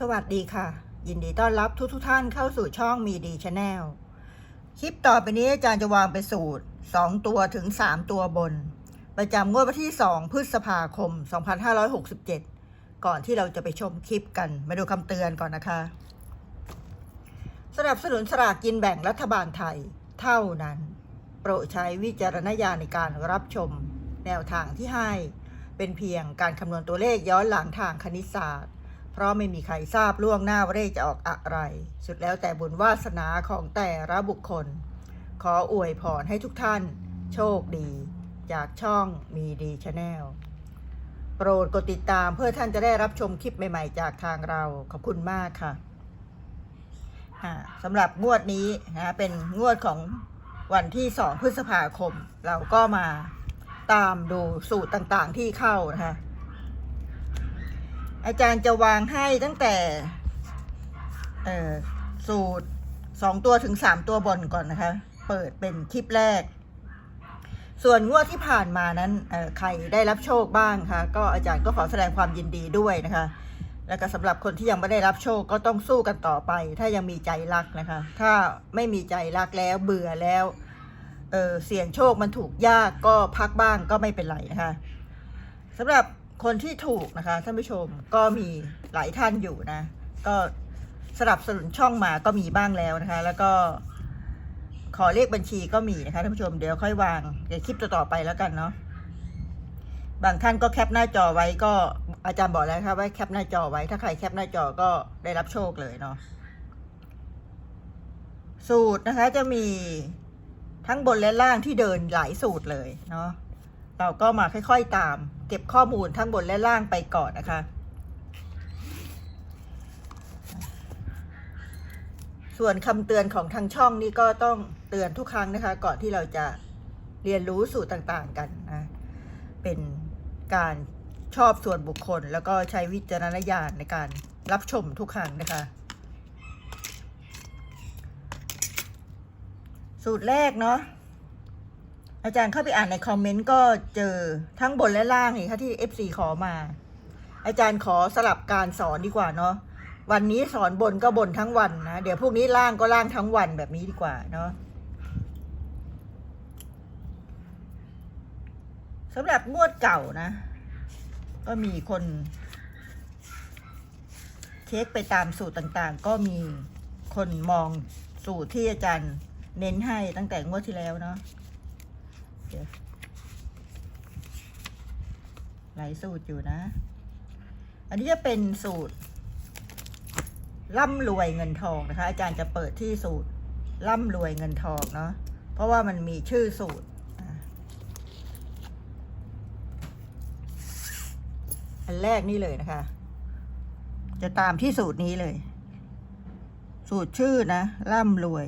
สวัสดีค่ะ ยินดีต้อนรับทุกทุกท่านเข้าสู่ช่องมีดีชาแนลคลิปต่อไปนี้อาจารย์จะวางเป็นสูตร 2 ตัวถึง 3 ตัวบน ประจำงวดวันที่ 2 พฤษภาคม 2567 ก่อนที่เราจะไปชมคลิปกัน มาดูคำเตือนก่อนนะคะ สนับสนุนสลากกินแบ่งรัฐบาลไทยเท่านั้น โปรดใช้วิจารณญาณในการรับชม แนวทางที่ให้ เป็นเพียงการคำนวณตัวเลขย้อนหลังทางคณิตศาสตร์ เพราะไม่มีใครทราบล่วงหน้าว่าเลขจะออกอะไร สุดแล้วแต่บุญวาสนาของแต่ละบุคคล ขออวยพรให้ทุกท่าน โชคดี จากช่องมีดีชาแนลโปรดกดติดตามเพื่อท่านจะได้รับชมคลิปใหม่ๆ จากทางเราขอบคุณมากค่ะสำหรับงวดนี้นะเป็นงวดของวันที่ 2 พฤษภาคม เราก็มาตามดูสูตรต่างๆที่เข้านะคะ อาจารย์จะวางให้ตั้งแต่สูตรสองตัวถึงสามตัวบนก่อนนะคะ เปิดเป็นคลิปแรก ส่วนงวดที่ผ่านมานั้นใครได้รับโชคบ้างคะก็อาจารย์ก็ขอแสดงความยินดีด้วยนะคะ แล้วก็สำหรับคนที่ยังไม่ได้รับโชคก็ต้องสู้กันต่อไป ถ้ายังมีใจรักนะคะ ถ้าไม่มีใจรักแล้วเบื่อแล้วเเสี่ยงโชคมันถูกยากก็พักบ้างก็ไม่เป็นไรนะคะสำหรับ คนที่ถูกนะคะท่านผู้ชมก็มีหลายท่านอยู่นะ ก็สนับสนุนช่องมาก็มีบ้างแล้วนะคะ แล้วก็ขอเลขบัญชีก็มีนะคะท่านผู้ชมเดี๋ยวค่อยวางเดี๋ยวคลิปต่อๆไปแล้วกันเนาะบางท่านก็แคปหน้าจอไว้ก็อาจารย์บอกแล้วครับว่าแคปหน้าจอไว้ ถ้าใครแคปหน้าจอก็ได้รับโชคเลยเนาะสูตรนะคะจะมีทั้งบนและล่างที่เดินหลายสูตรเลยเนาะเราก็มาค่อย ๆตาม เก็บข้อมูลทั้งบนและล่างไปก่อนนะคะ ส่วนคำเตือนของทางช่องนี่ก็ต้องเตือนทุกครั้งนะคะ ก่อนที่เราจะเรียนรู้สูตรต่างๆกันนะ เป็นการชอบส่วนบุคคล แล้วก็ใช้วิจารณญาณในการรับชมทุกครั้งนะคะ สูตรแรกเนาะ อาจารย์เข้าไปอ่านในคอมเมนต์ก็เจอทั้งบนและล่างนี่ค่ะที่ FC ขอมา อาจารย์ขอสลับการสอนดีกว่าเนาะวันนี้สอนบนก็บนทั้งวันนะ เดี๋ยวพวกนี้ล่างก็ล่างทั้งวันแบบนี้ดีกว่าเนาะสำหรับงวดเก่านะ ก็มีคนเช็คไปตามสูตรต่างๆ ก็มีคนมองสูตรที่อาจารย์เน้นให้ตั้งแต่งวดที่แล้วเนาะ ดี๋ยวหลายสูตรอยู่นะ อันนี้จะเป็นสูตรร่ำรวยเงินทองนะคะ อาจารย์จะเปิดที่สูตรร่ำรวยเงินทองเนาะเพราะว่ามันมีชื่อสูตร อันแรกนี่เลยนะคะ จะตามที่สูตรนี้เลย สูตรชื่อนะร่ำรวย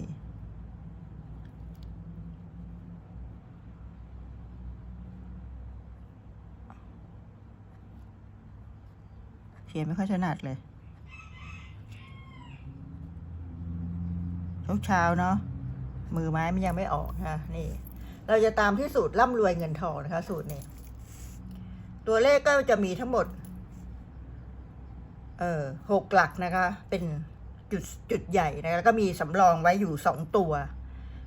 ขียนไม่ค่อยถนัดเลยทุกเช้าเนาะมือไม้มันยังไม่ออกนะคะนี่ เราจะตามที่สูตรร่ำรวยเงินทองนะคะ สูตรนี้ ตัวเลขก็จะมีทั้งหมด เอ่อหกหลักนะคะ เป็นจุดจุดใหญ่นะแล้วก็มีสำรองไว้อยู่สองตัว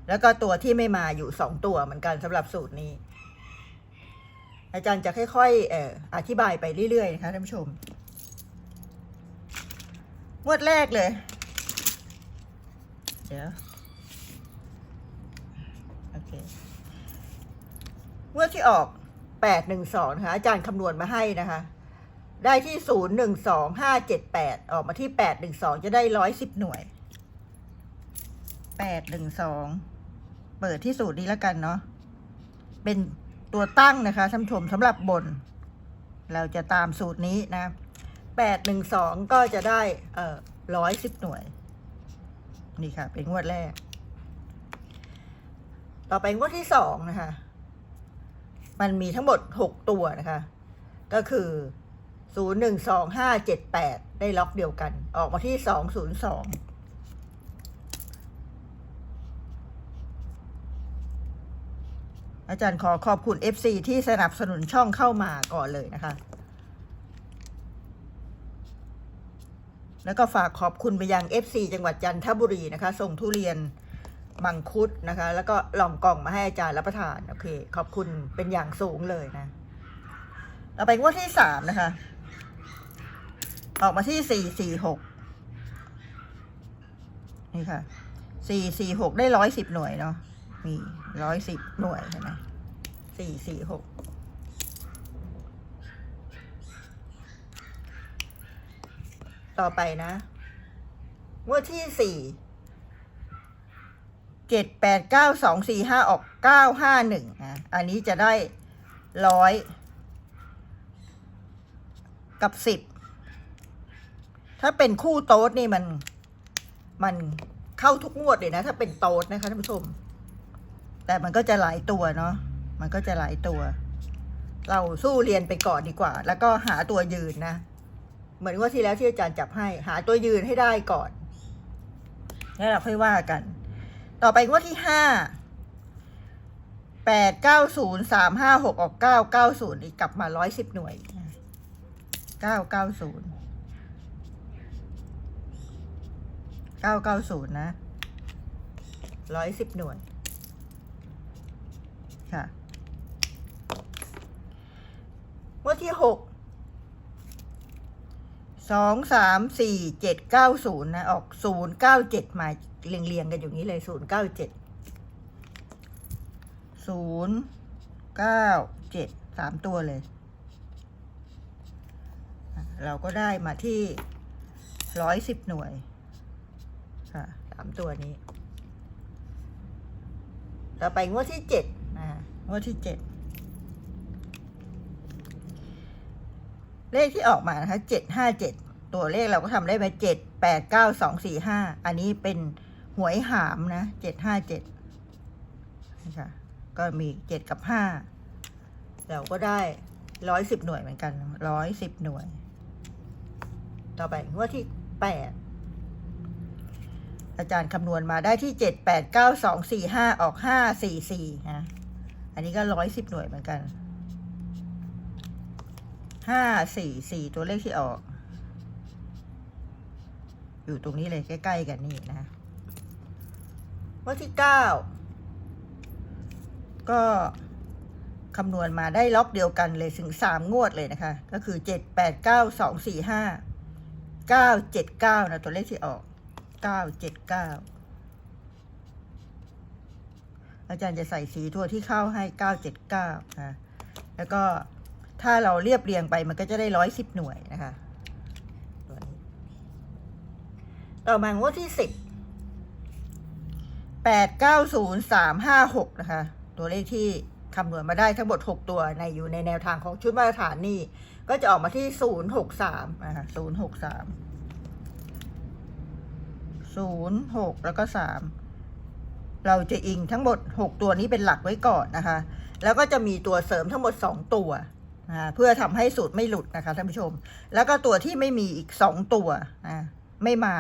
แล้วก็ตัวที่ไม่มาอยู่สองตัวเหมือนกันสำหรับสูตรนี้ อาจารย์จะค่อยๆอออธิบายไปเรื่อยๆนะคะท่านผู้ชม งวดแรกเลย เดี๋ยว โอเคงวดที่ออกแปดหนึ่งสองนะคะอาจารย์คำนวณมาให้นะคะ ได้ที่ศูนย์หนึ่งสองห้าเจ็ดแปดออกมาที่แปดหนึ่งสองจะได้ร้อยสิบหน่วยแปดหนึ่งสองเปิดที่สูตรนี้แล้วกันเนาะเป็นตัวตั้งนะคะท่านผู้ชมสำหรับบน เราจะตามสูตรนี้นะ แปดหนึ่งสองก็จะได้เอ่อร้อยสิบหน่วย นี่ค่ะ เป็นงวดแรก ต่อไปงวดที่สองนะคะ มันมีทั้งหมดหกตัวนะคะ ก็คือศูนย์หนึ่งสองห้าเจ็ดแปดได้ล็อกเดียวกัน ออกมาที่สองศูนย์สองอาจารย์ขอขอบคุณ FC ที่สนับสนุนช่องเข้ามาก่อนเลยนะคะ แล้วก็ฝากขอบคุณไปยัง FC จังหวัดจันทบุรีนะคะ ส่งทุเรียนมังคุดนะคะ แล้วก็ลองกล่องมาให้อาจารย์รับประทาน โอเค ขอบคุณเป็นอย่างสูงเลยนะ เราไปงวดที่สามนะคะ ออกมาที่สี่สี่หกนี่ค่ะสี่สี่หกได้ร้อยสิบหน่วยเนาะมีร้อยสิบหน่วยใช่ไหมสี่สี่หก ต่อไปนะงวดที่สี่เจ็ดแปดเก้าสองสี่ห้าออกเก้าห้าหนึ่งนะอันนี้จะได้ร้อยกับสิบถ้าเป็นคู่โต๊ดนี่มันมันเข้าทุกงวดเลยนะ ถ้าเป็นโต๊ดนะคะท่านผู้ชม แต่มันก็จะหลายตัวเนาะมันก็จะหลายตัว เราสู้เรียนไปก่อนดีกว่า แล้วก็หาตัวยืนนะ เหมือนว่าที่แล้วที่อาจารย์จับให้ หาตัวยืนให้ได้ก่อน แล้วเราค่อยว่ากัน ต่อไปงวดที่ห้าแปดเก้าศูนย์สามห้าหกออกเก้าเก้าศูนย์อีกกลับมาร้อยสิบหน่วยเก้าเก้าศูนย์เก้าเก้าศูนย์นะร้อยสิบหน่วย ค่ะงวดที่หก สองสามสี่เจ็ดเก้าศูนย์นะออกศูนย์เก้าเจ็ดมาเรียงเรียงกันอย่างนี้เลยศูนย์เก้าเจ็ดศูนย์เก้าเจ็ดสามตัวเลย เราก็ได้มาที่ร้อยสิบหน่วยค่ะสามตัวนี้ ต่อไปงวดที่เจ็ดนะงวดที่เจ็ด เลขที่ออกมานะคะเจ็ดห้าเจ็ดตัวเลขเราก็ทำได้ไปเจ็ดแปดเก้าสองสี่ห้าอันนี้เป็นหวยหามนะเจ็ดห้าเจ็ดนะคะก็มีเจ็ดกับห้าเราก็ได้ร้อยสิบหน่วยเหมือนกันร้อยสิบหน่วย ต่อไปงวดที่แปดอาจารย์คำนวณมาได้ที่เจ็ดแปดเก้าสองสี่ห้าออกห้าสี่สี่นะ อันนี้ก็ร้อยสิบหน่วยเหมือนกัน ห้าสี่สี่ตัวเลขที่ออก อยู่ตรงนี้เลยใกล้ ๆ กันนี่นะวันที่เก้าก็คำนวณมาได้ล็อกเดียวกันเลยถึงสามงวดเลยนะคะ ก็คือเจ็ดแปดเก้าสองสี่ห้าเก้าเจ็ดเก้านะตัวเลขที่ออกเก้าเจ็ดเก้าอาจารย์จะใส่สีทั่วที่เข้าให้เก้าเจ็ดเก้านะแล้วก็ ถ้าเราเรียบเรียงไปมันก็จะได้ร้อยสิบหน่วยนะคะต่อมางวดที่สิบแปดเก้าศูนย์สามห้าหกนะคะ ตัวเลขที่คำนวณมาได้ทั้งหมดหกตัวในอยู่ในแนวทางของชุดมาตรฐานนี่ ก็จะออกมาที่ศูนย์หกสามนะคะศูนย์หกสามศูนย์หกแล้วก็สามเราจะอิงทั้งหมดหกตัวนี้เป็นหลักไว้ก่อนนะคะ แล้วก็จะมีตัวเสริมทั้งหมดสองตัว เพื่อทำให้สูตรไม่หลุดนะคะท่านผู้ชม แล้วก็ตัวที่ไม่มีอีกสองตัวนะไม่มา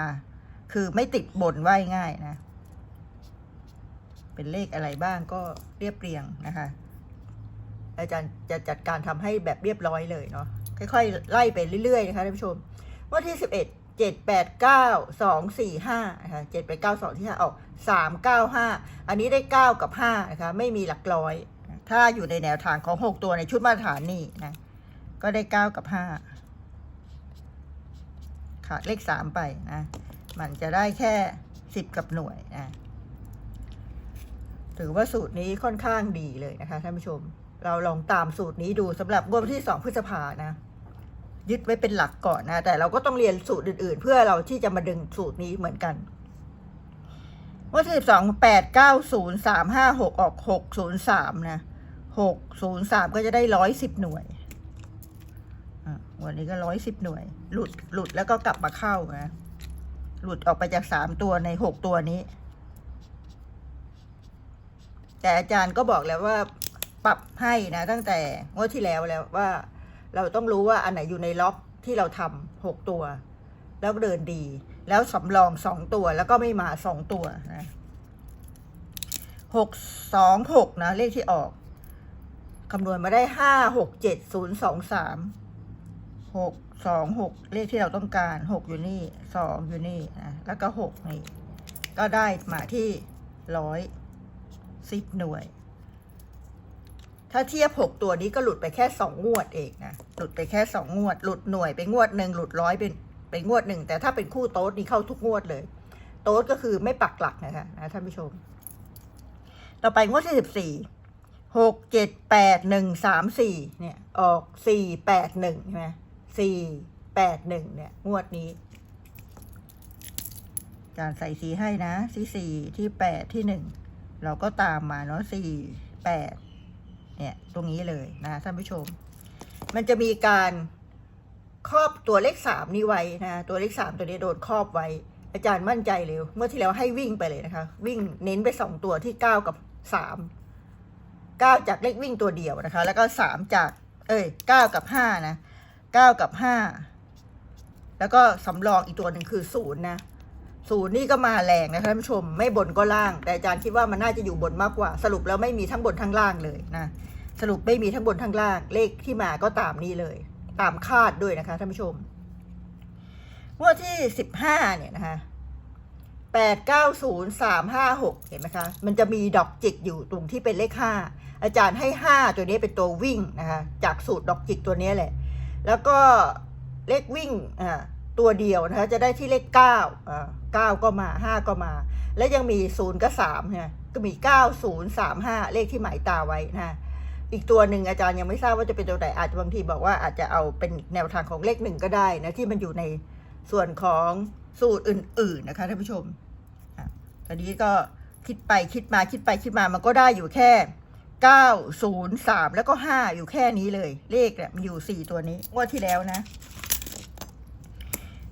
คือไม่ติดบนไว้ง่ายนะ เป็นเลขอะไรบ้างก็เรียบเรียงนะคะ อาจารย์จะจัดการทำให้แบบเรียบร้อยเลยเนาะค่อยๆ ไล่ไปเรื่อยๆนะคะท่านผู้ชมวันที่สิบเอ็ดเจ็ดแปดเก้าสองสี่ห้านะคะเจ็ดแปดเก้าสองที่ห้าออกสามเก้าห้าอันนี้ได้เก้ากับห้านะคะ ไม่มีหลักร้อย ถ้าอยู่ในแนวทางของหกตัวในชุดมาตรฐานนี่นะ ก็ได้เก้ากับห้าขาดเลขสามไปนะ มันจะได้แค่สิบกับหน่วยนะ ถือว่าสูตรนี้ค่อนข้างดีเลยนะคะท่านผู้ชม เราลองตามสูตรนี้ดูสำหรับงวดที่สองพฤษภานะ ยึดไว้เป็นหลักก่อนนะ แต่เราก็ต้องเรียนสูตรอื่น ๆ เพื่อเราที่จะมาดึงสูตรนี้เหมือนกันวันที่สิบสองแปดเก้าศูนย์สามห้าหกออกหกศูนย์สามนะ หกศูนย์สามก็จะได้ร้อยสิบหน่วยอะวันนี้ก็ร้อยสิบหน่วย หลุดหลุดแล้วก็กลับมาเข้านะหลุดออกไปจากสามตัวในหกตัวนี้ แต่อาจารย์ก็บอกแล้วว่าปรับให้นะตั้งแต่งวดที่แล้วแล้วว่า เราต้องรู้ว่าอันไหนอยู่ในล็อกที่เราทำหกตัว แล้วเดินดี แล้วสำรองสองตัวแล้วก็ไม่มาสองตัวนะหกสองหกนะเลขที่ออก คำนวณมาได้ห้าหกเจ็ดศูนย์สองสามหกสองหกเลขที่เราต้องการหกอยู่นี่สองอยู่นี่นะแล้วก็หกนี่ ก็ได้มาที่ร้อยสิบหน่วย ถ้าเทียบหกตัวนี้ก็หลุดไปแค่สองงวดเองนะหลุดไปแค่สองงวด หลุดหน่วยไปงวดหนึ่งหลุดร้อยเป็นเป็นงวดหนึ่งแต่ถ้าเป็นคู่โต๊ดนี่เข้าทุกงวดเลย โต๊ดก็คือไม่ปักหลักนะคะนะท่านผู้ชม ต่อไปงวดที่สิบสี่ หกเจ็ดแปดหนึ่งสามสี่เนี่ย ออกสี่แปดหนึ่งใช่ไหมสี่แปดหนึ่งเนี่ยงวดนี้การใส่สีให้นะที่สี่ที่แปดที่หนึ่งเราก็ตามมาเนาะสี่แปดเนี่ย ตรงนี้เลยนะท่านผู้ชม มันจะมีการครอบตัวเลขสามนี้ไว้นะ ตัวเลขสามตัวนี้โดนครอบไว้ อาจารย์มั่นใจเลยเมื่อที่แล้วให้วิ่งไปเลยนะคะ วิ่งเน้นไปสองตัวที่เก้ากับสาม เก้าจากเลขวิ่งตัวเดียวนะคะ แล้วก็สามจาก เอ้ยเก้ากับห้านะเก้ากับห้าแล้วก็สำรองอีกตัวหนึ่งคือศูนย์นะศูนย์นี่ก็มาแรงนะคะท่านผู้ชมไม่บนก็ล่าง แต่อาจารย์คิดว่ามันน่าจะอยู่บนมากกว่า สรุปแล้วไม่มีทั้งบนทั้งล่างเลยนะสรุปไม่มีทั้งบนทั้งล่าง เลขที่มาก็ตามนี้เลย ตามคาดด้วยนะคะท่านผู้ชมงวดที่สิบห้าเนี่ยนะคะ แปดเก้าศูนย์สามห้าหกเห็นไหมคะ มันจะมีดอกจิกอยู่ตรงที่เป็นเลขห้าอาจารย์ให้ห้าตัวนี้เป็นตัววิ่งนะคะ จากสูตรดอกจิกตัวนี้แหละ แล้วก็เลขวิ่งอ่าตัวเดียวนะคะจะได้ที่เลขเก้าอ่าเก้าก็มาห้าก็มา และยังมีศูนย์กับสามเนี่ยก็มีเก้าศูนย์สามห้าเลขที่หมายตาไว้นะอีกตัวหนึ่งอาจารย์ยังไม่ทราบว่าจะเป็นตัวไหนอาจจะบางทีบอกว่าอาจจะเอาเป็นแนวทางของเลขหนึ่งก็ได้นะที่มันอยู่ในส่วนของ สูตรอื่น ๆ นะคะท่านผู้ชมตอนนี้ก็คิดไปคิดมาคิดไปคิดมามันก็ได้อยู่แค่เก้าศูนย์สามแล้วก็ห้าอยู่แค่นี้เลย เลขเนี่ยมันอยู่สี่ตัวนี้งวดที่แล้วนะ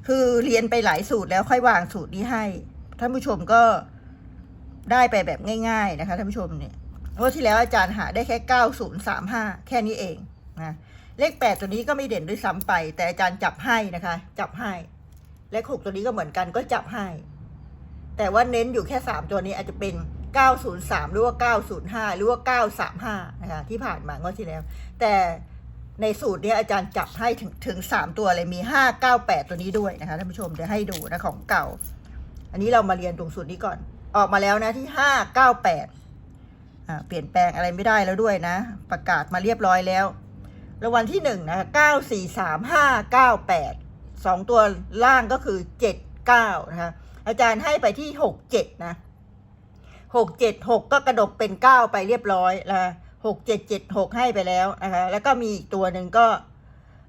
คือเรียนไปหลายสูตรแล้วค่อยวางสูตรนี้ให้ ท่านผู้ชมก็ได้ไปแบบง่าย ๆ นะคะท่านผู้ชมเนี่ยงวดที่แล้วอาจารย์หาได้แค่เก้าศูนย์สามห้าแค่นี้เองนะเลขแปดตัวนี้ก็ไม่เด่นด้วยซ้ำไป แต่อาจารย์จับให้นะคะ จับให้ เลขหกตัวนี้ก็เหมือนกันก็จับให้ แต่ว่าเน้นอยู่แค่สามตัวนี้อาจจะเป็นเก้าศูนย์สามหรือว่าเก้าศูนย์ห้าหรือว่าเก้าสามห้านะคะที่ผ่านมางวดที่แล้ว แต่ในสูตรนี้อาจารย์จับให้ถึงถึงสามตัวเลยมีห้าเก้าแปดตัวนี้ด้วยนะคะท่านผู้ชมเดี๋ยวให้ดูนะของเก่า อันนี้เรามาเรียนตรงสูตรนี้ก่อน ออกมาแล้วนะที่ห้าเก้าแปดอ่าเปลี่ยนแปลงอะไรไม่ได้แล้วด้วยนะ ประกาศมาเรียบร้อยแล้วรางวัลที่หนึ่งนะเก้าสี่สามห้าเก้าแปด สองตัวล่างก็คือเจ็ดเก้านะคะอาจารย์ให้ไปที่หกเจ็ดนะหกเจ็ดหกก็กระดกเป็นเก้าไปเรียบร้อยนะหกเจ็ดเจ็ดหกให้ไปแล้วนะคะแล้วก็มีอีกตัวหนึ่งก็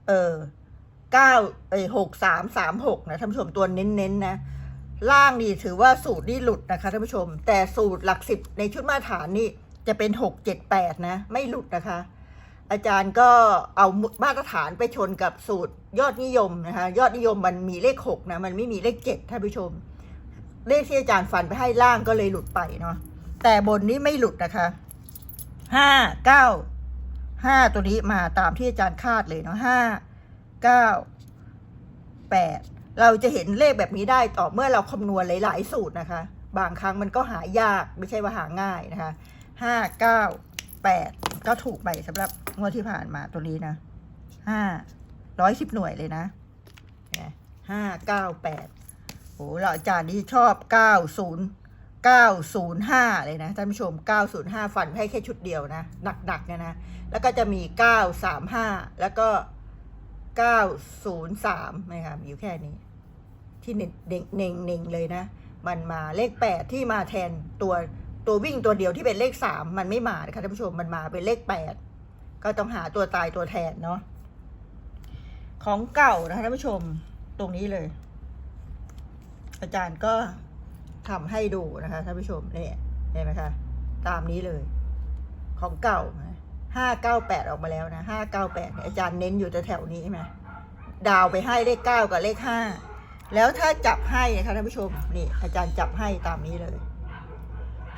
เออเก้าเออหกสามสามหกนะท่านผู้ชมตัวเน้นๆนะล่างนี่ถือว่าสูตรนี่หลุดนะคะท่านผู้ชม แต่สูตรหลักสิบในชุดมาตรฐานนี่จะเป็นหกเจ็ดแปดนะ ไม่หลุดนะคะ อาจารย์ก็เอามาตรฐานไปชนกับสูตรยอดนิยมนะคะยอดนิยมมันมีเลขหกนะมันไม่มีเลขเจ็ดท่านผู้ชม เลขที่อาจารย์ฟันไปให้ล่างก็เลยหลุดไปเนาะแต่บนนี้ไม่หลุดนะคะห้าเก้าห้าตัวนี้มาตามที่อาจารย์คาดเลยเนาะห้าเก้าแปดเราจะเห็นเลขแบบนี้ได้ต่อเมื่อเราคำนวณหลาย ๆ สูตรนะคะ บางครั้งมันก็หายากไม่ใช่ว่าหาง่ายนะคะห้าเก้า แปดก็ถูกไปสำหรับงวดที่ผ่านมาตัวนี้นะห้าร้อยสิบหน่วยเลยนะห้าเก้าแปดโอ้เราอาจารย์นี่ชอบเก้าศูนย์เก้าศูนย์ห้าเลยนะท่านผู้ชมเก้าศูนย์ห้าฟันให้แค่ชุดเดียวนะ หนักๆเนี่ยนะ แล้วก็จะมีเก้าสามห้าแล้วก็เก้าศูนย์สามนะคะมีอยู่แค่นี้ ที่เน่งเน่งเน่งเน่งเลยนะ มันมาเลขแปดที่มาแทนตัว ตัววิ่งตัวเดียวที่เป็นเลขสามมันไม่มานะคะท่านผู้ชมมันมาเป็นเลขแปดก็ต้องหาตัวตายตัวแทนเนาะของเก่านะคะท่านผู้ชมตรงนี้เลย อาจารย์ก็ทำให้ดูนะคะท่านผู้ชมเนี่ยเห็นไหมคะตามนี้เลย ของเก่าห้าเก้าแปดออกมาแล้วนะห้าเก้าแปดอาจารย์เน้นอยู่แถวนี้ใช่ไหมดาวไปให้เลขเก้ากับเลขห้าแล้วถ้าจับให้นะคะท่านผู้ชมนี่อาจารย์จับให้ตามนี้เลย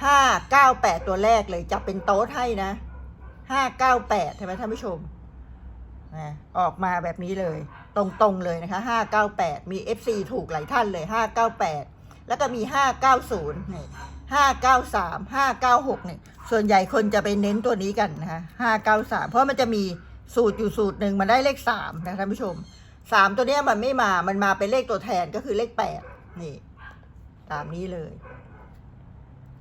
ห้าเก้าแปดตัวแรกเลยจับเป็นโต๊ดให้นะห้าเก้าแปดใช่ไหมท่านผู้ชมนะออกมาแบบนี้เลย ตรงๆเลยนะคะห้าเก้าแปดมีเอฟซีถูกหลายท่านเลยห้าเก้าแปดแล้วก็มีห้าเก้าศูนย์นี่ห้าเก้าสามห้าเก้าหกเนี่ยส่วนใหญ่คนจะไปเน้นตัวนี้กันนะคะห้าเก้าสามเพราะมันจะมีสูตรอยู่สูตรหนึ่งมันได้เลขสามนะท่านผู้ชมสามตัวเนี้ยมันไม่มา มันมาเป็นเลขตัวแทนก็คือเลขแปดนี่ ตามนี้เลย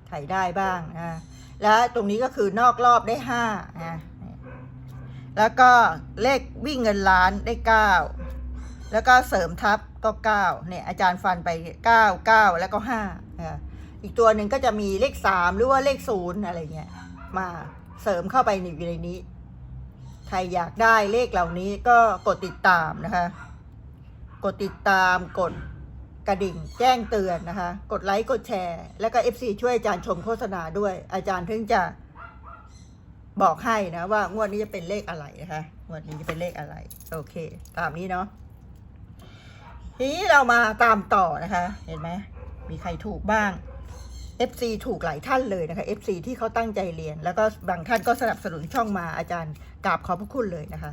ไขได้บ้างนะแล้วตรงนี้ก็คือนอกรอบได้ห้านะแล้วก็เลขวิ่งเงินล้านได้เก้าแล้วก็เสริมทับก็เก้าเนี่ยอาจารย์ฟันไปเก้าเก้าแล้วก็ห้าอ่าอีกตัวหนึ่งก็จะมีเลขสามหรือว่าเลขศูนย์อะไรเงี้ยมาเสริมเข้าไปอยู่ในนี้ ใครอยากได้เลขเหล่านี้ก็กดติดตามนะคะ กดติดตามกด กระดิ่ง แจ้งเตือนนะคะ กดไลค์กดแชร์ แล้วก็ FC ช่วยอาจารย์ชมโฆษณาด้วย อาจารย์ถึงจะบอกให้นะว่างวดนี้จะเป็นเลขอะไรนะคะงวดนี้จะเป็นเลขอะไร โอเค ตามนี้เนาะทีนี้เรามาตามต่อนะคะ เห็นไหมมีใครถูกบ้าง FC ถูกหลายท่านเลยนะคะ FC ที่เขาตั้งใจเรียน แล้วก็บางท่านก็สนับสนุนช่องมาอาจารย์กราบขอบพระคุณเลยนะคะ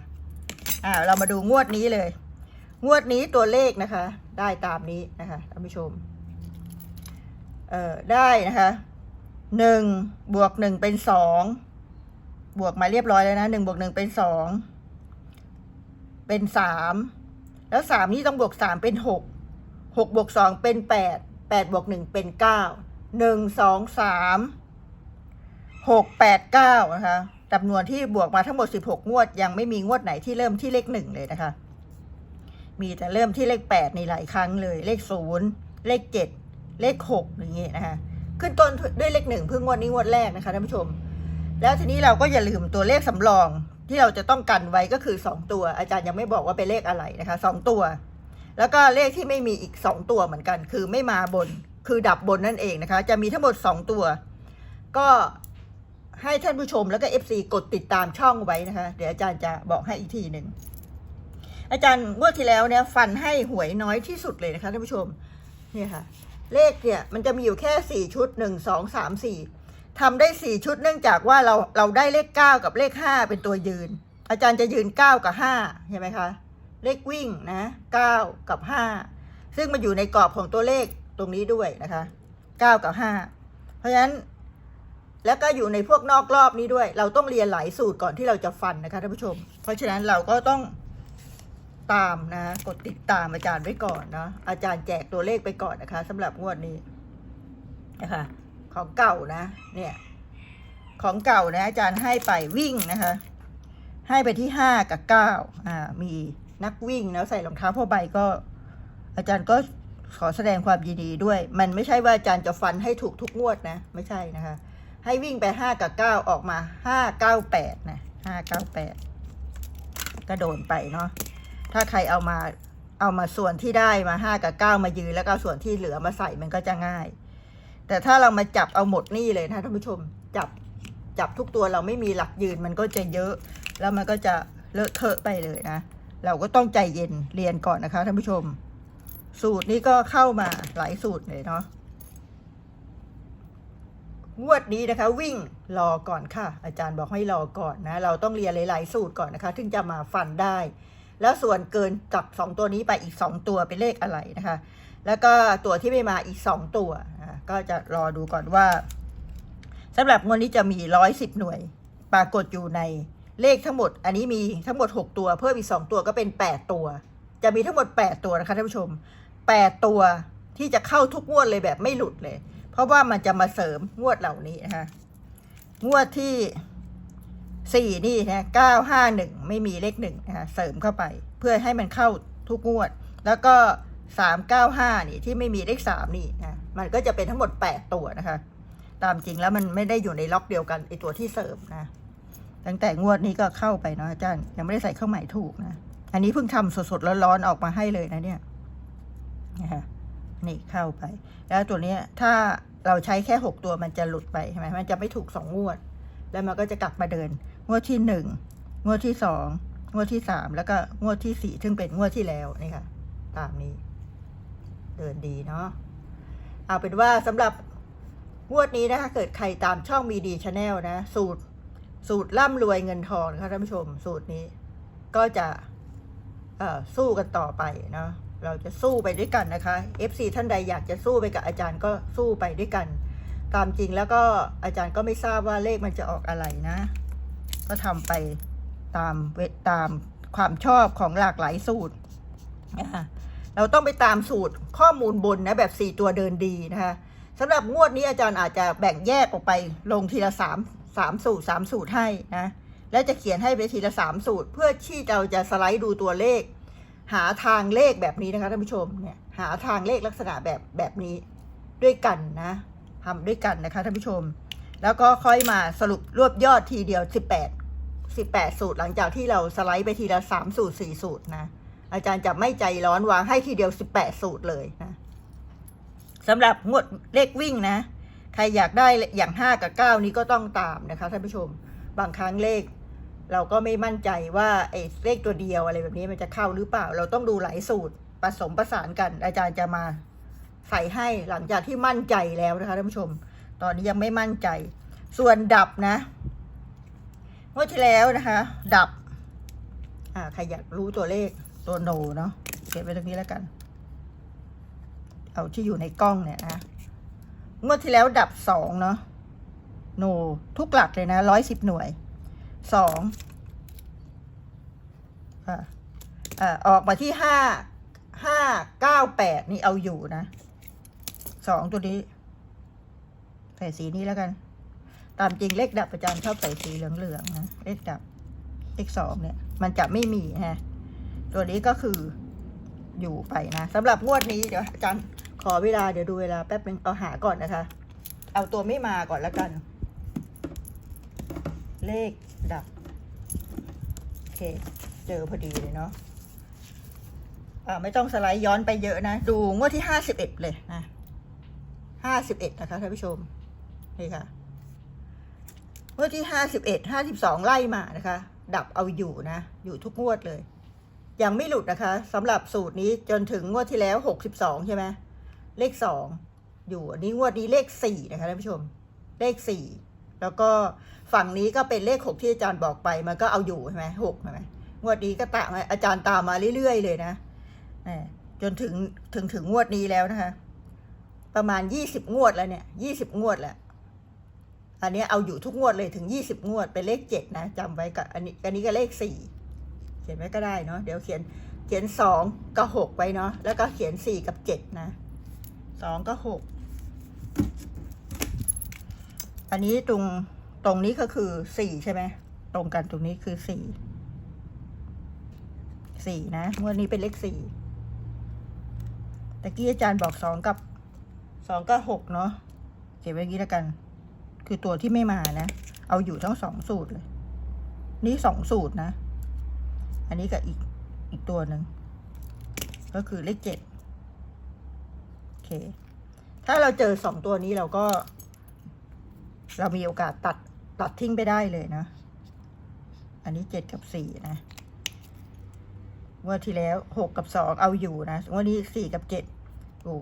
อ่าเรามาดูงวดนี้เลย งวดนี้ตัวเลขนะคะ ได้ตามนี้นะคะท่านผู้ชม เอ่อได้นะคะหนึ่งบวกหนึ่งเป็นสองบวกมาเรียบร้อยแล้วนะหนึ่งบวกหนึ่งเป็นสองเป็นสามแล้วสามนี่ต้องบวกสามเป็นหกหกบวกสองเป็นแปดแปดบวกหนึ่งเป็นเก้าหนึ่งสองสามหกแปดเก้านะคะจำนวนที่บวกมาทั้งหมดสิบหกงวด ยังไม่มีงวดไหนที่เริ่มที่เลขหนึ่งเลยนะคะ มีแต่เริ่มที่เลขแปดในหลายครั้งเลย เลขศูนย์เลขเจ็ดเลขหกอย่างเงี้ยนะคะ ขึ้นต้นด้วยเลขหนึ่งเพิ่งงวดนี้งวดแรกนะคะท่านผู้ชม แล้วทีนี้เราก็อย่าลืมตัวเลขสำรองที่เราจะต้องกันไว้ก็คือสองตัว อาจารย์ยังไม่บอกว่าเป็นเลขอะไรนะคะสองตัว แล้วก็เลขที่ไม่มีอีกสองตัวเหมือนกัน คือไม่มาบน คือดับบนนั่นเองนะคะ จะมีทั้งหมดสองตัว ก็ให้ท่านผู้ชมแล้วก็ FC กดติดตามช่องไว้นะคะ เดี๋ยวอาจารย์จะบอกให้อีกทีหนึ่ง อาจารย์งวดที่แล้วเนี่ยฟันให้หวยน้อยที่สุดเลยนะคะท่านผู้ชมเนี่ยค่ะ เลขเนี่ยมันจะมีอยู่แค่สี่ชุดหนึ่งสองสามสี่ทำได้สี่ชุดเนื่องจากว่าเราเราได้เลขเก้ากับเลขห้าเป็นตัวยืน อาจารย์จะยืนเก้ากับห้าเห็นไหมคะเลขวิ่งนะเก้ากับห้าซึ่งมันอยู่ในกรอบของตัวเลขตรงนี้ด้วยนะคะเก้ากับห้าเพราะฉะนั้นแล้วก็อยู่ในพวกนอกรอบนี้ด้วย เราต้องเรียนหลายสูตรก่อนที่เราจะฟันนะคะท่านผู้ชม เพราะฉะนั้นเราก็ต้อง ตามนะ กดติดตามอาจารย์ไว้ก่อนนะอาจารย์แจกตัวเลขไปก่อนนะคะสำหรับงวดนี้นะคะของเก่านะ เนี่ย ของเก่านะ อาจารย์ให้ไปวิ่งนะคะ ให้ไปที่ห้ากับเก้าอ่า มีนักวิ่งแล้วใส่รองเท้าผ้าใบก็ อาจารย์ก็ขอแสดงความยินดีด้วย มันไม่ใช่ว่าอาจารย์จะฟันให้ถูกทุกงวดนะ ไม่ใช่นะคะ ให้วิ่งไปห้ากับเก้าออกมาห้าเก้าแปดนะห้าเก้าแปดก็โดนไปเนาะ ถ้าใครเอามาเอามาส่วนที่ได้มาห้ากับเก้ามายืนแล้วก็ส่วนที่เหลือมาใส่มันก็จะง่าย แต่ถ้าเรามาจับเอาหมดนี่เลยนะท่านผู้ชมจับจับทุกตัวเราไม่มีหลักยืนมันก็จะเยอะ แล้วมันก็จะเลอะเทอะไปเลยนะ เราก็ต้องใจเย็นเรียนก่อนนะคะท่านผู้ชม สูตรนี้ก็เข้ามาหลายสูตรเลยเนาะงวดนี้นะคะ วิ่งรอก่อนค่ะ อาจารย์บอกให้รอก่อนนะ เราต้องเรียนหลาย ๆ สูตรก่อนนะคะ ถึงจะมาฟันได้ แล้วส่วนเกินจากสองตัวนี้ไปอีกสองตัวเป็นเลขอะไรนะคะ แล้วก็ตัวที่ไม่มาอีกสองตัวก็จะรอดูก่อนว่าสำหรับงวดนี้จะมีร้อยสิบหน่วย ปรากฏอยู่ในเลขทั้งหมด อันนี้มีทั้งหมดหกตัวเพิ่มอีกสองตัวก็เป็นแปดตัว จะมีทั้งหมดแปดตัวนะคะท่านผู้ชมแปดตัวที่จะเข้าทุกงวดเลยแบบไม่หลุดเลย เพราะว่ามันจะมาเสริมงวดเหล่านี้นะคะงวดที่ สี่นี่นะเก้าห้าหนึ่งไม่มีเลขหนึ่งนะคะเสริมเข้าไป เพื่อให้มันเข้าทุกงวด แล้วก็สามเก้าห้านี่ที่ไม่มีเลขสามนี่นะมันก็จะเป็นทั้งหมดแปดตัวนะคะ ตามจริงแล้วมันไม่ได้อยู่ในล็อกเดียวกันไอตัวที่เสริมนะ ตั้งแต่งวดนี้ก็เข้าไปเนาะอาจารย์ยังไม่ได้ใส่เครื่องหมายถูกนะอันนี้เพิ่งทำสดๆร้อนๆออกมาให้เลยนะเนี่ยนะคะนี่เข้าไป แล้วตัวเนี้ยถ้าเราใช้แค่หกตัวมันจะหลุดไปใช่ไหมมันจะไม่ถูกสองงวด แล้วมันก็จะกลับมาเดิน งวดที่หนึ่งงวดที่สองงวดที่สามแล้วก็งวดที่สี่ซึ่งเป็นงวดที่แล้วนี่ค่ะ ตามนี้ เดินดีเนาะเอาเป็นว่าสำหรับงวดนี้นะคะเกิดใครตามช่องมีดีชาแนลนะ สูตร สูตรร่ำรวยเงินทองนะคะท่านผู้ชม สูตรนี้ ก็จะเอ่อสู้กันต่อไปเนาะเราจะสู้ไปด้วยกันนะคะ FC ท่านใดอยากจะสู้ไปกับอาจารย์ก็สู้ไปด้วยกัน ตามจริงแล้วก็อาจารย์ก็ไม่ทราบว่าเลขมันจะออกอะไรนะ ก็ทำไปตามเวตามความชอบของหลากหลายสูตรนะคะเราต้องไปตามสูตรข้อมูลบนนะแบบ 4 ตัวเดินดีนะคะสำหรับงวดนี้อาจารย์อาจจะแบ่งแยกออกไปลงทีละ3 3สูตร 3 สูตรให้นะและจะเขียนให้ไปทีละ 3 สูตร เพื่อที่เราจะสไลด์ดูตัวเลข หาทางเลขแบบนี้นะคะท่านผู้ชมเนี่ยหาทางเลขลักษณะแบบแบบนี้ด้วยกันนะ ทำด้วยกันนะคะท่านผู้ชม แล้วก็ค่อยมาสรุปรวบยอดทีเดียว 18 18 สูตร หลังจากที่เราสไลด์ไปทีละ 3 สูตร 4 สูตรนะ อาจารย์จะไม่ใจร้อนวางให้ทีเดียว 18 สูตรเลยนะสำหรับงวดเลขวิ่งนะ ใครอยากได้อย่าง 5 กับ 9 นี้ก็ต้องตามนะคะท่านผู้ชม บางครั้งเลขเราก็ไม่มั่นใจว่าไอ้เลขตัวเดียวอะไรแบบนี้มันจะเข้าหรือเปล่า เราต้องดูหลายสูตรผสมประสานกัน อาจารย์จะมา ใส่ให้หลังจากที่มั่นใจแล้วนะคะท่านผู้ชม ตอนนี้ยังไม่มั่นใจ ส่วนดับนะงวดที่แล้วนะคะ ดับ อ่าใครอยากรู้ตัวเลขตัวโนเนาะเก็บไว้ตรงนี้แล้วกัน เอาที่อยู่ในกล้องเนี่ยนะงวดที่แล้วดับสองเนาะโน ทุกหลักเลยนะร้อยสิบหน่วยสองอ่าอ่าออกมาที่ห้าห้าเก้าแปดนี่เอาอยู่นะ สองตัวนี้ ใส่สีนี้แล้วกัน ตามจริงเลขดับอาจารย์ชอบใส่สีเหลืองๆนะเลขดับเลขสองเนี่ย มันจะไม่มีฮะตัวนี้ก็คืออยู่ไปนะสำหรับงวดนี้เดี๋ยวอาจารย์ขอเวลาเดี๋ยวดูเวลาแป๊บนึงเอาหาก่อนนะคะ เอาตัวไม่มาก่อนแล้วกัน เลขดับโอเคเจอพอดีเลยเนาะอ่าไม่ต้องสไลด์ย้อนไปเยอะนะ ดูงวดที่ห้าสิบเอ็ดเลยนะ ห้าสิบเอ็ดนะคะท่านผู้ชมนี่ค่ะงวดที่ห้าสิบเอ็ดห้าสิบสองไล่มานะคะ ดับเอาอยู่นะ อยู่ทุกงวดเลย ยังไม่หลุดนะคะสำหรับสูตรนี้จนถึงงวดที่แล้วหกสิบสองใช่ไหมเลขสองอยู่อันนี้งวดนี้เลขสี่นะคะท่านผู้ชม เลขสี่แล้วก็ฝั่งนี้ก็เป็นเลขหกที่อาจารย์บอกไป มันก็เอาอยู่ใช่ไหมหกใช่ไหมงวดนี้ก็ตามอาจารย์ตามมาเรื่อยๆเลยนะจนถึงถึงถึงงวดนี้แล้วนะคะ ประมาณยี่สิบงวดแล้วเนี่ยยี่สิบงวดแล้วอันนี้เอาอยู่ทุกงวดเลยถึงยี่สิบงวดเป็นเลขเจ็ดนะจำไว้กับอันนี้อันนี้ก็เลขสี่เขียนไว้ก็ได้เนาะเดี๋ยวเขียนเขียนสองกับหกไว้เนาะแล้วก็เขียนสี่กับเจ็ดนะสองกับหกอันนี้ตรงตรงนี้ก็คือสี่ใช่ไหมตรงกันตรงนี้คือสี่สี่นะงวดนี้เป็นเลขสี่ตะกี้อาจารย์บอกสองกับ สองกับหกเนาะเขียนไว้อย่างนี้แล้วกัน คือตัวที่ไม่มานะ เอาอยู่ทั้งสองสูตรเลย นี่สองสูตรนะ อันนี้กับอีกอีกตัวหนึ่งก็คือเลขเจ็ดโอเค ถ้าเราเจอสองตัวนี้เราก็ เรามีโอกาสตัดตัดทิ้งไปได้เลยนะ อันนี้เจ็ดกับสี่นะงวดที่แล้วหกกับสองเอาอยู่นะงวดนี้สี่กับเจ็ดโอ้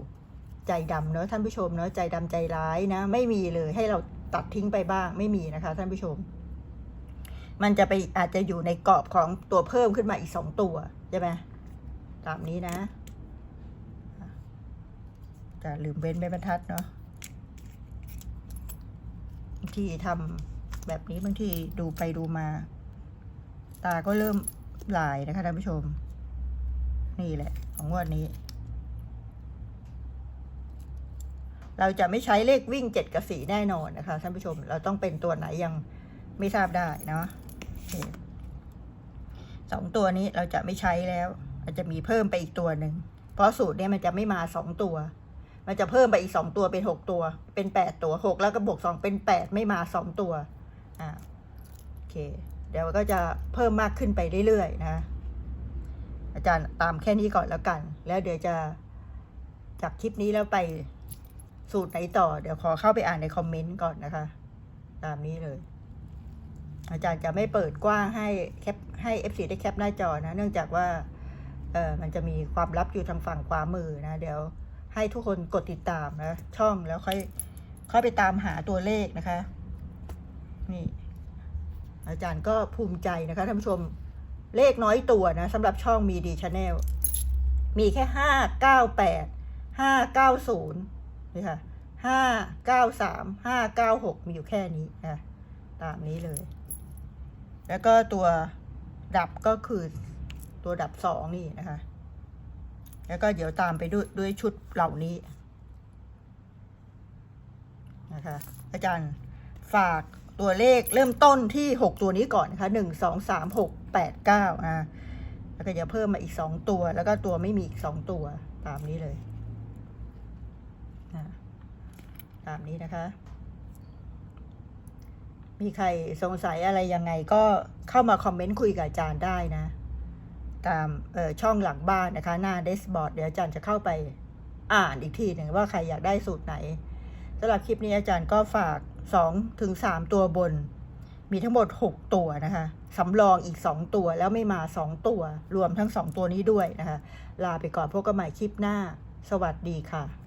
ใจดำเนอะท่านผู้ชมเนอะใจดำใจร้ายนะ ไม่มีเลยให้เราตัดทิ้งไปบ้างไม่มีนะคะ ท่านผู้ชม มันจะไปอาจจะอยู่ในกรอบของตัวเพิ่มขึ้นมาอีกสองตัวใช่ไหมตามนี้นะจะลืมเว้นไม่บรรทัดเนาะบางทีทำแบบนี้บางทีดูไปดูมา ตาก็เริ่มลายนะคะท่านผู้ชม นี่แหละ ของงวดนี้ เราจะไม่ใช้เลขวิ่งเจ็ดกับสี่แน่นอนนะคะท่านผู้ชมเราต้องเป็นตัวไหนยังไม่ทราบได้เนาะสองตัวนี้เราจะไม่ใช้แล้วอาจจะมีเพิ่มไปอีกตัวหนึ่งเพราะสูตรเนี้ยมันจะไม่มาสองตัว มันจะเพิ่มไปอีกสองตัวเป็นหกตัว เป็นแปดตัวหกแล้วก็บวกสองเป็นแปดไม่มาสองตัวอ่าโอเค เดี๋ยวก็จะเพิ่มมากขึ้นไปเรื่อยๆนะอาจารย์ตามแค่นี้ก่อนแล้วกัน แล้วเดี๋ยวจะจากคลิปนี้แล้วไป สูตรไหนต่อ เดี๋ยวขอเข้าไปอ่านในคอมเมนต์ก่อนนะคะ ตามนี้เลย อาจารย์จะไม่เปิดกว้างให้แคปให้ FC ได้แคปหน้าจอนะ เนื่องจากว่าเออมันจะมีความลับอยู่ทางฝั่งขวามือนะ เดี๋ยวให้ทุกคนกดติดตามนะ ช่องแล้วค่อยค่อยไปตามหาตัวเลขนะคะ นี่ อาจารย์ก็ภูมิใจนะคะท่านผู้ชมเลขน้อยตัวนะสำหรับช่องมีดีชาแนลมีแค่ห้าเก้าแปดห้าเก้าศูนย์ นี่ค่ะห้าเก้าสามห้าเก้าหกมีอยู่แค่นี้นะตามนี้เลย แล้วก็ตัวดับก็คือตัวดับสองนี่นะคะ แล้วก็เดี๋ยวตามไปด้วยด้วยชุดเหล่านี้นะคะ อาจารย์ฝากตัวเลขเริ่มต้นที่หกตัวนี้ก่อนนะคะหนึ่งสองสามหกแปดเก้าอ่าแล้วก็จะเพิ่มมาอีกสองตัว แล้วก็ตัวไม่มีอีกสองตัวตามนี้เลย ตามนี้นะคะ มีใครสงสัยอะไรยังไงก็เข้ามาคอมเมนต์คุยกับอาจารย์ได้นะ ตามช่องหลังบ้านนะคะ หน้าเดสบอร์ดเดี๋ยวอาจารย์จะเข้าไปอ่านอีกทีหนึ่งว่าใครอยากได้สูตรไหนสำหรับคลิปนี้อาจารย์ก็ฝาก2ถึง3ตัวบน มีทั้งหมด 6 ตัวนะคะสำรองอีก 2 ตัวแล้วไม่มา 2 ตัว รวมทั้ง 2 ตัวนี้ด้วยนะคะ ลาไปก่อนพบกันใหม่คลิปหน้า สวัสดีค่ะ